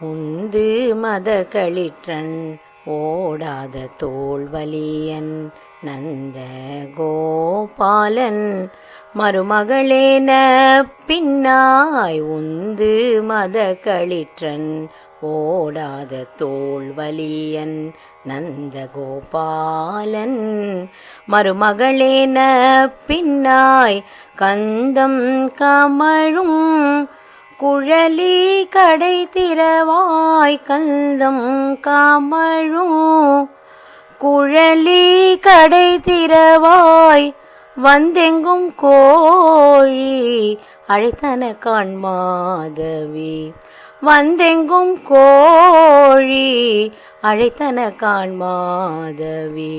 உந்து மத களிற்றன் ஓடாத தோல்வலியன் நந்த கோபாலன். மருமகளேன பின்னாய் உந்து மத களிற்றன் ஓடாத தோல்வலியன் நந்த கோபாலன். மருமகளேன பின்னாய் கந்தம் கமழும் குழலி கடை திறவாய் கந்தம் காமழும் குழலி கடை திறவாய் வந்தெங்கும் கோழி அழைத்தன காண்மாதவி வந்தெங்கும் கோழி அழைத்தன காண்மாதவி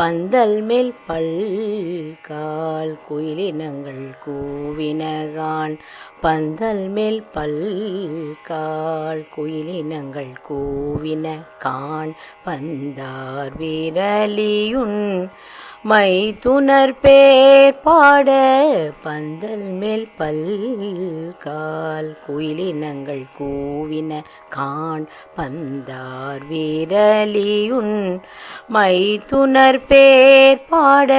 பந்தல் மேல் பல்கால் குயிலினங்கள் கூவினகான். பந்தல் மேல் பல்கால் குயிலினங்கள் கூவின கான் பந்தார் விரலியுன் மைத்துனர் பேர் பாட பந்தல் மேல் பல்கால் குயிலினங்கள் கூவின காண் பந்தார் வீரலியுன். மைத்துனர் பேர் பாட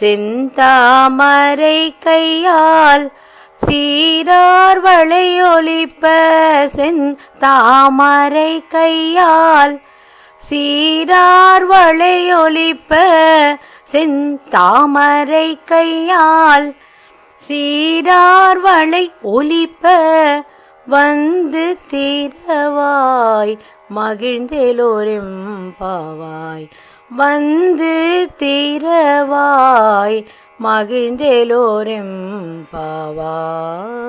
செந்தாமரை கையால் சீரார் வளையொலிப்ப செந்தாமரை கையால் சீரார் வளையொலிப்ப செந்தாமரை கையால். சீரார் வளை ஒலிப்ப வந்து தீரவாய் மகிழ்ந்தேலோரும் பாவாய். வந்து தீரவாய் மகிழ்ந்தேலோரும் பாவாய்.